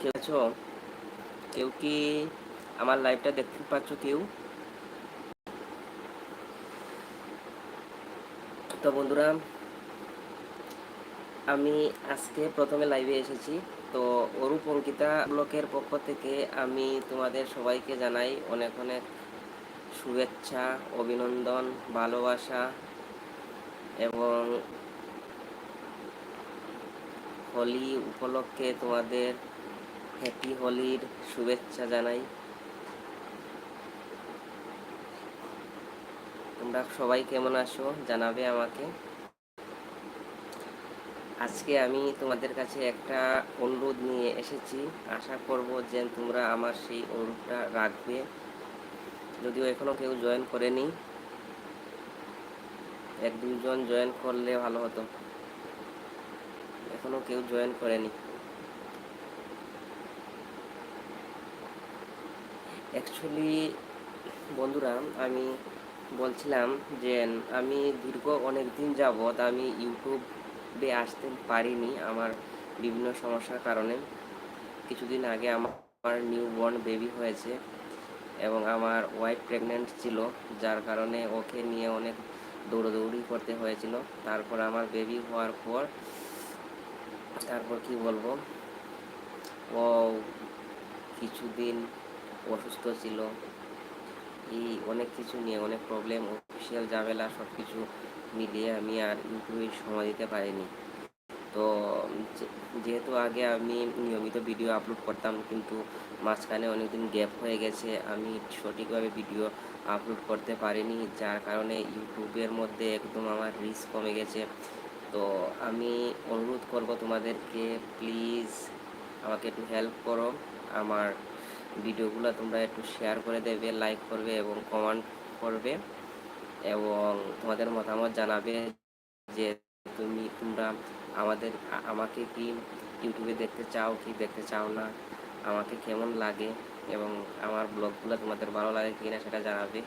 কেউ কেউ কি আমার লাইভটা দেখতে পাচ্ছ কেউ? তো বন্ধুরা, আমি আজকে প্রথমে লাইভে এসেছি। তো অরূপ অঙ্কিতা ব্লকের পক্ষ থেকে আমি তোমাদের সবাইকে জানাই অনেক অনেক শুভেচ্ছা, অভিনন্দন, ভালোবাসা এবং হোলি উপলক্ষে তোমাদের হ্যাপি হোলির শুভেচ্ছা জানাই। তোমরা সবাই কেমন আছো? জানাবে আমাকে। আজকে আমি তোমাদের কাছে একটা অনুরোধ নিয়ে এসেছি। আশা করব যে তোমরা আমার সেই অনুরোধটা রাখবে। যদিও এখনও কেউ জয়েন করেনি। এক দুজন জয়েন করলে ভালো হতো। এখনও কেউ জয়েন করেনি। অ্যাকচুয়ালি বন্ধুরা আমি বলছিলাম যে, আমি দীর্ঘ অনেক দিন যাবৎ আমি ইউটিউবে আসতে পারিনি আমার বিভিন্ন সমস্যার কারণে। কিছুদিন আগে আমার নিউ বর্ন বেবি হয়েছে এবং আমার ওয়াইফ প্রেগনেন্ট ছিল, যার কারণে ওকে নিয়ে অনেক দৌড়দৌড়ি করতে হয়েছিল। তারপর আমার বেবি হওয়ার পর, তারপর কি বলব? ও কিছুদিন অসুস্থ ছিল। এই অনেক কিছু নিয়ে, অনেক প্রবলেম অফিসিয়াল ঝামেলা সব কিছু মিলিয়ে আমি আর ইউটিউবে সময় দিতে পারিনি। তো যেহেতু আগে আমি নিয়মিত ভিডিও আপলোড করতাম, কিন্তু মাঝখানে অনেকদিন গ্যাপ হয়ে গেছে, আমি সঠিকভাবে ভিডিও আপলোড করতে পারিনি, যার কারণে ইউটিউবের মধ্যে একদম আমার রিস্ক কমে গেছে। তো আমি অনুরোধ করব তোমাদেরকে প্লিজ আমাকে একটু হেল্প করো, আমার ভিডিওগুলো তোমরা একটু শেয়ার করে দেবে লাইক করবে এবং কমেন্ট করবে এবং তোমাদের মতামত জানাবে যে তুমি, তোমরা আমাদের, আমাকে কি ইউটিউবে দেখতে চাও, কি দেখতে চাও না, আমাকে কেমন লাগে এবং আমার ব্লগগুলো তোমাদের ভালো লাগে কি না সেটা জানাবে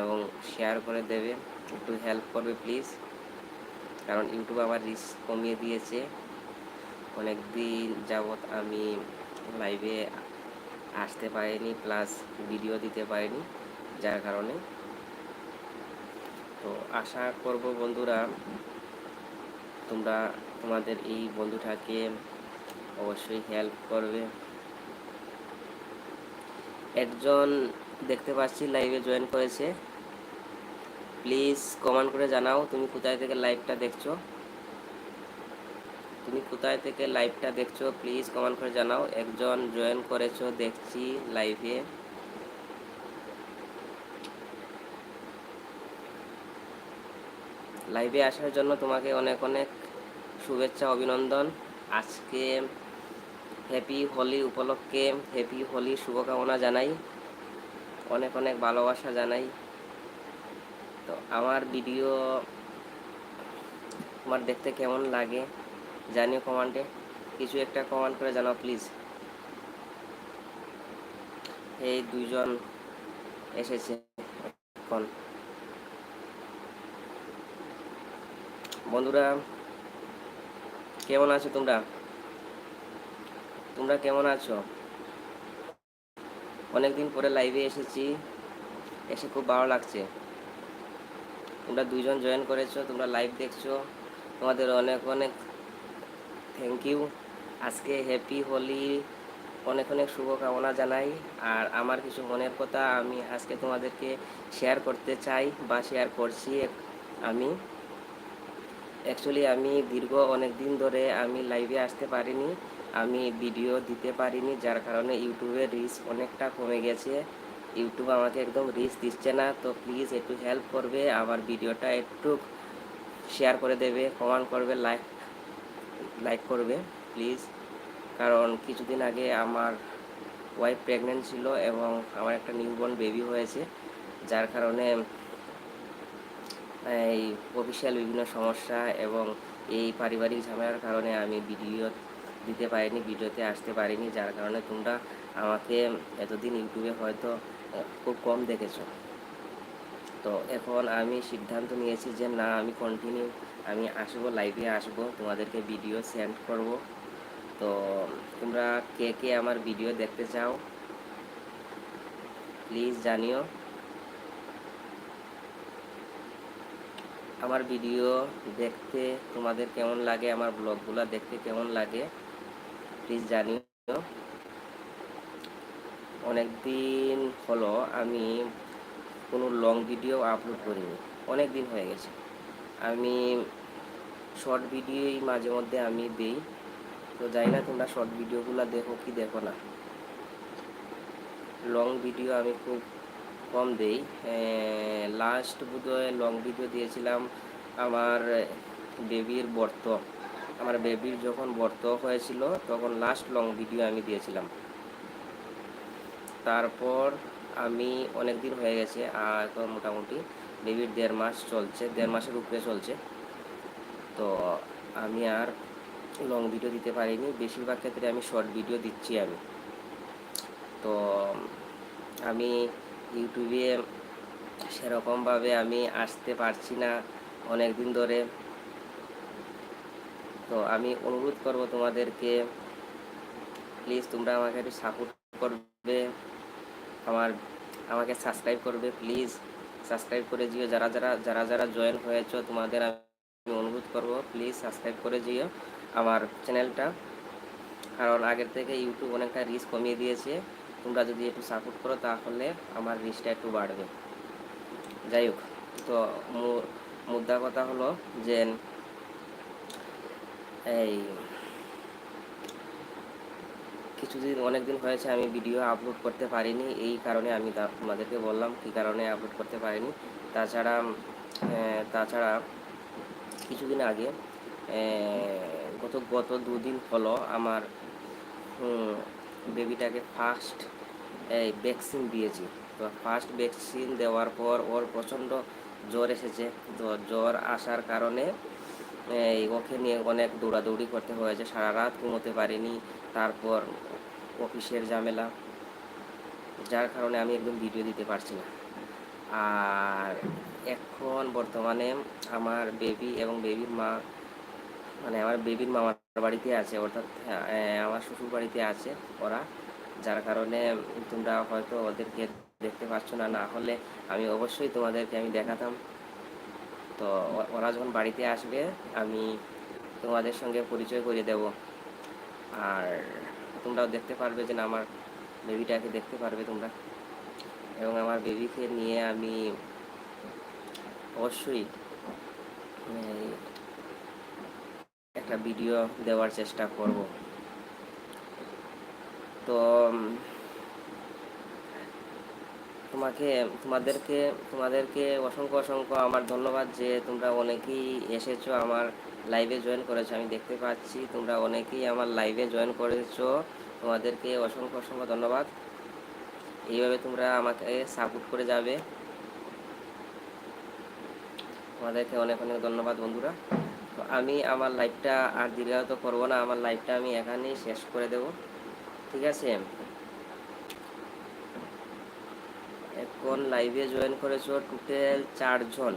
এবং শেয়ার করে দেবে। একটু হেল্প করবে প্লিজ কারণ ইউটিউব আমার রিস্ক কমিয়ে দিয়েছে। অনেক দিন যাবৎ আমি লাইভে আসতে পারিনি প্লাস ভিডিও দিতে পারিনি, যার কারণে। তো আশা করব বন্ধুরা, তোমরা, তোমাদের এই বন্ধুটাকে অবশ্যই হেল্প করবে। একজন দেখতে পাচ্ছি লাইভে জয়েন করেছে। প্লিজ কমেন্ট করে জানাও, তুমি কোথায় থেকে লাইভটা দেখছ। তুমি কোথায় থেকে লাইভটা দেখছ প্লিজ কমেন্ট করে জানাও। একজন জয়েন করেছ, দেখছি লাইভে লাইভে আসার জন্য তোমাকে অনেক অনেক শুভেচ্ছা, অভিনন্দন। আজকে হ্যাপি হোলি উপলক্ষে হ্যাপি হোলি শুভকামনা জানাই। অনেক অনেক ভালোবাসা জানাই। তো আমার ভিডিও তোমার দেখতে কেমন লাগে? জানিও কমান্ডে কিছু একটা কমান্ড করে জানাও প্লিজ এই দুইজন এসেছে এখন। বন্ধুরা, কেমন আছো তোমরা? তোমরা কেমন আছো? অনেকদিন পরে লাইভে এসেছি, এসে খুব ভালো লাগছে। তোমরা দুইজন জয়েন করেছ, তোমরা লাইভ দেখছ, তোমাদের অনেক অনেক থ্যাংক ইউ আজকে হ্যাপি হোলি, অনেক অনেক শুভকামনা জানাই। আর আমার কিছু মনের কথা আমি আজকে তোমাদেরকে শেয়ার করতে চাই বা শেয়ার করছি আমি। অ্যাকচুয়ালি আমি দীর্ঘ অনেক দিন ধরে আমি লাইভে আসতে পারিনি। আমি ভিডিও দিতে পারিনি, যার কারণে ইউটিউবের রিচ অনেকটা কমে গেছে। ইউটিউব আমাকে একদম রিচ দিচ্ছে না, তো প্লিজ একটু হেল্প করবে। আমার ভিডিওটা একটু শেয়ার করে দেবে, কমেন্ট করবে লাইক লাইক করবে প্লিজ কারণ কিছুদিন আগে আমার ওয়াইফ প্রেগনেন্ট ছিল এবং আমার একটা নিউবর্ন বেবি হয়েছে, যার কারণে এই অফিসিয়াল বিভিন্ন সমস্যা এবং এই পারিবারিক ঝামেলার কারণে আমি ভিডিও দিতে পারিনি ভিডিওতে আসতে পারিনি, যার কারণে তোমরা আমাকে এতদিন ইউটিউবে হয়তো খুব কম দেখেছ। তো এখন আমি সিদ্ধান্ত নিয়েছি যে না, আমি কন্টিনিউ আমি আসব লাইভে আসব, তোমাদেরকে ভিডিও সেন্ড করব। তো তোমরা কে কে আমার ভিডিও দেখতে চাও প্লিজ জানিও। আমার ভিডিও দেখতে তোমাদের কেমন লাগে, আমার ব্লগগুলো দেখতে কেমন লাগে প্লিজ জানিও। অনেক দিন হলো আমি কোনো লং ভিডিও আপলোড করিনি অনেক দিন হয়ে গেছে। আমি শর্ট ভিডিওই মাঝে মধ্যে আমি দিই। তো জানি না তোমরা শর্ট ভিডিওগুলো দেখো কি দেখো না। লং ভিডিও আমি খুব কম দেই। লাস্ট বোধহয় লং ভিডিও দিয়েছিলাম আমার বেবির বর্ত। আমার বেবির যখন বর্ত হয়েছিল, তখন লাস্ট লং ভিডিও আমি দিয়েছিলাম। তারপর আমি অনেক দিন হয়ে গেছে, আর মোটামুটি বেবির দেড় মাস চলছে, দেড় মাসের উপরে চলছে। তো আমি আর লং ভিডিও দিতে পারিনি। বেশিরভাগ ক্ষেত্রে আমি শর্ট ভিডিও দিচ্ছি আমি। তো আমি ইউটিউবে সেরকমভাবে আমি আসতে পারছি না অনেক দিন ধরে। তো আমি অনুরোধ করব তোমাদেরকে প্লিজ তোমরা আমাকে একটু সাপোর্ট করবে। আমার, আমাকে সাবস্ক্রাইব করবে প্লিজ সাবস্ক্রাইব করে দিও যারা যারা যারা যারা জয়েন হয়েছো, তোমাদের আমি অনুরোধ করব প্লিজ সাবস্ক্রাইব করে দিও আমার চ্যানেলটা কারণ আগের থেকে ইউটিউব অনেকটা রিস্ক কমিয়ে দিয়েছে। তোমরা যদি একটু সাপোর্ট করো, তাহলে আমার রিচটা একটু বাড়বে। যাই হোক, তো মুদ্রা কথা হলো যে, এই কিছুদিন অনেক দিন হয়েছে আমি ভিডিও আপলোড করতে পারিনি। এই কারণে আমি তোমাদেরকে বললাম, কি কারণে আপলোড করতে পারিনি? তাছাড়া তাছাড়া কিছুদিন আগে গত গত দুদিন হলো আমার বেবিটাকে ফার্স্ট এই ভ্যাকসিন দিয়েছি। তো ফার্স্ট ভ্যাকসিন দেওয়ার পর ওর প্রচণ্ড জ্বর এসেছে। তো জ্বর আসার কারণে এই ওকে নিয়ে অনেক দৌড়াদৌড়ি করতে হয়েছে। সারা রাত ঘুমোতে পারিনি। তারপর অফিসের ঝামেলা। যার কারণে আমি একদম ভিডিও দিতে পারছি না। আর এখন বর্তমানে আমার বেবি এবং বেবির মা মানে আমার বেবির মামার বাড়িতে আছে। অর্থাৎ আমার শ্বশুর বাড়িতে আছে ওরা। যার কারণে তোমরা হয়তো ওদেরকে দেখতে পাচ্ছ না। না হলে আমি অবশ্যই তোমাদেরকে আমি দেখাতাম। তো ওরা যখন বাড়িতে আসবে, আমি তোমাদের সঙ্গে পরিচয় করে দেব। আর তোমরাও দেখতে পারবে যে না, আমার বেবিটাকে দেখতে পারবে তোমরা। এবং আমার বেবিকে নিয়ে আমি অবশ্যই একটা ভিডিও দেওয়ার চেষ্টা করব। তো তোমাকে, তোমাদেরকে তোমাদেরকে অসংখ্য অসংখ্য আমার ধন্যবাদ যে তোমরা অনেকেই এসেছ আমার লাইভে জয়েন করেছ। আমি দেখতে পাচ্ছি তোমরা অনেকেই আমার লাইভে জয়েন করেছ। তোমাদেরকে অসংখ্য অসংখ্য ধন্যবাদ। এইভাবে তোমরা আমাকে সাপোর্ট করে যাবে। তোমাদেরকে অনেক অনেক ধন্যবাদ বন্ধুরা। তো আমি আমার লাইভটা আর দীর্ঘায়িত করব না। আমার লাইভটা আমি এখানেই শেষ করে দেব। ঠিক আছে? এখন লাইভে জয়েন করেছ টোটাল চারজন।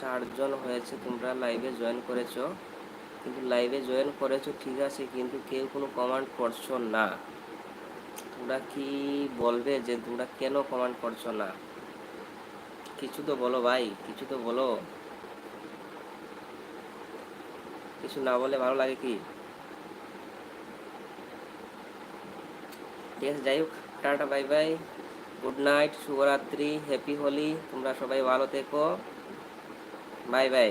চারজন হয়েছে তোমরা লাইভে জয়েন করেছ। কিন্তু লাইভে জয়েন করেছ ঠিক আছে, কিন্তু কেউ কোনো কমান্ড করছ না। তোমরা কি বলবে যে তোমরা কেন কমান্ড করছ না? কিছু তো বলো ভাই, কিছু তো বলো। কিছু না বলে ভালো লাগে কি? ঠিক আছে, যাই হোক, tata bye bye good night শুভরাত্রি হ্যাপি হোলি তোমরা সবাই ভালো থেকো। Bye bye